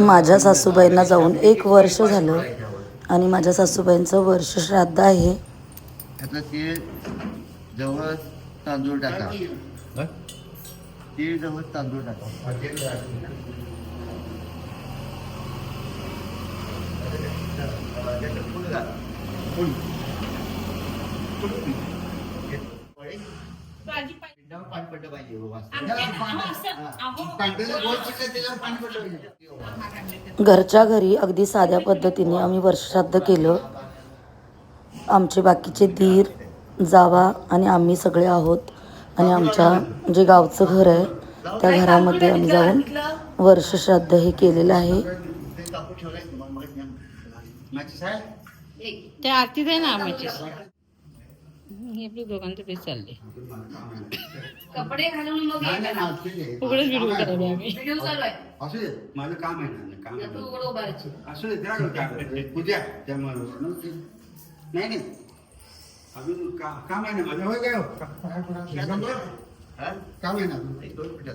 माझ्या सासूबाईंना जाऊन एक वर्ष झालं आणि माझ्या सासूबाईंचं वर्ष श्राद्ध आहे. आता तीळ जवळ तांदूळ टाका. तीळ जवळ तांदूळ टाका. पाणी पडलं पाहिजे हो, असं. पांढरं गोल चिकन त्याच्यावर पाणी पडलं पाहिजे घरच्या घरी अगदी साध्या पद्धतीने आम्ही वर्षश्राद्ध केलं. आमचे बाकीचे दीर जावा आणि आम्ही सगळे आहोत. आणि आमच्या जे गावचं घर आहे त्या घरामध्ये आम्ही जाऊन वर्षश्राद्ध हे केलेलं आहे. ते कापूर ठेवलंय मग मग माझी साहेब? त्या आरतीत आहे ना आम्हीची हे आपली दोघांचं बेस चालले कपडे घालून मग. उघडच व्हिडिओ करायला आम्ही व्हिडिओ चालू आहे असू दे माझं काम आहे ना काम तू असू दे काय? पूजा त्यामुळे नाही नाही अजून का- काम आहे ना माझं होय काय हो? हा? काम आहे ना अजून. एक दोन मिनिटात.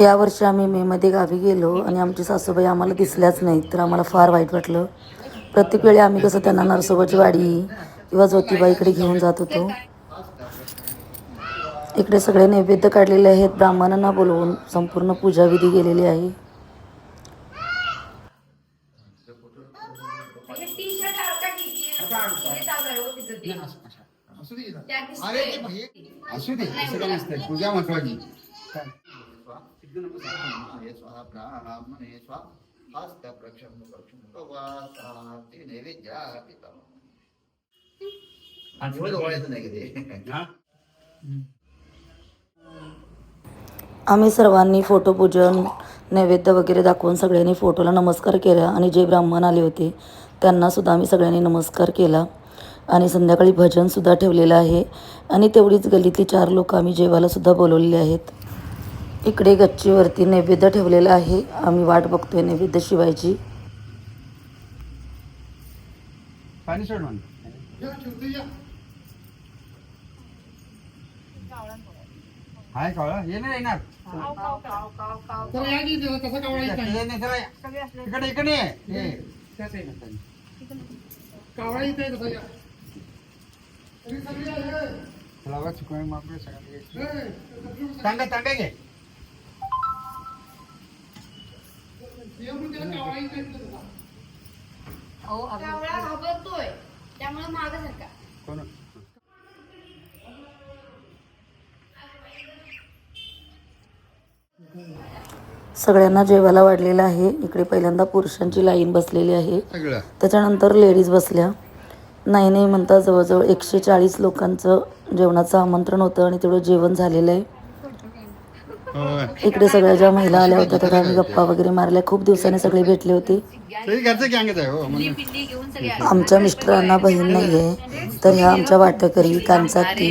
यावर्षी आम्ही मेमध्ये गावी गेलो आणि आमची सासूबाई आम्हाला दिसल्याच नाहीत तर आम्हाला फार वाईट वाटलं प्रत्येक वेळी आम्ही कसं त्यांना नरसोबाची वाडी किंवा ज्योतिबाईकडे घेऊन जात होतो. इकडे सगळे नैवेद्य काढलेले आहेत. ब्राह्मणांना बोलवून संपूर्ण पूजाविधी गेलेली आहे. पूजा महत्वाची. नैवेद्या आणि नाही? आम्ही सर्वांनी फोटोपूजन नैवेद्य वगैरे दाखवून सगळ्यांनी फोटोला नमस्कार केला आणि जे ब्राह्मण आले होते त्यांनासुद्धा आम्ही सगळ्यांनी नमस्कार केला. आणि संध्याकाळी भजनसुद्धा ठेवलेलं आहे. आणि तेवढीच गल्लीतली चार लोक आम्ही जेवायलासुद्धा बोलवलेले आहेत. इकडे गच्चीवरती नैवेद्य ठेवलेलं आहे. आम्ही वाट बघतोय नैवेद्य शिवायची. पाणी सोड म्हणून हाय कावळा ये नाही येणार ये नाही, चला या. इकडे इकडे ये. ये. चला बघ, सुकवाई मापले सगळं. तांगा तांगा घे अहो, कावळा घाबरतोय त्यामुळे मागं सरका कोण? सगळ्यांना जेवायला वाढलेलं आहे. इकडे पहिल्यांदा पुरुषांची लाईन बसलेली आहे. सगळं त्याच्यानंतर लेडीज बसल्या. नाही नाही म्हणता जवळजवळ एकशे चाळीस लोकांचं जेवणाचं आमंत्रण होतं आणि तेवढं जेवण झालेलं आहे. इकडे सगळ्या ज्या महिला आल्या होत्या त्या आम्ही गप्पा वगैरे मारल्या. खूप दिवसाने सगळे भेटले होते. हो आमच्या मिस्टरांना बहीण नाही आहे तर ह्या आमच्या वाटकरी कांचाटी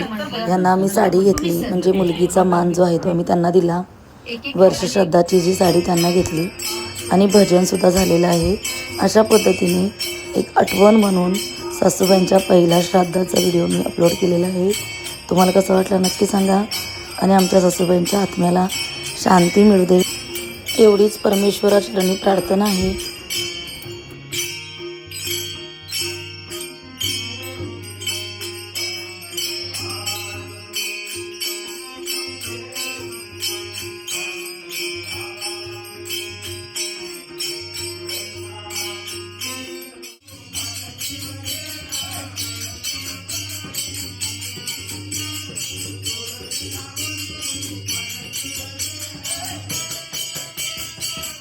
यांना आम्ही साडी घेतली. म्हणजे मुलगीचा मान जो आहे तो आम्ही त्यांना दिला. वर्षश्रद्धाची जी साडी त्यांना घेतली. आणि भजनसुद्धा झालेलं आहे. अशा पद्धतीने एक आठवण म्हणून सासूबाईंच्या पहिल्या श्राद्धाचा व्हिडिओ मी अपलोड केलेला आहे. तुम्हाला कसं वाटलं नक्की सांगा. आणि आमच्या सासूबाईंच्या आत्म्याला शांती मिळू दे. एवढीच परमेश्वराचरणी प्रार्थना आहे.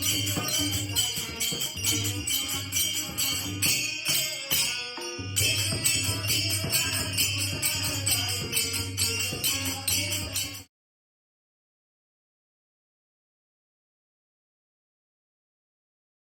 「あなたはきれいに」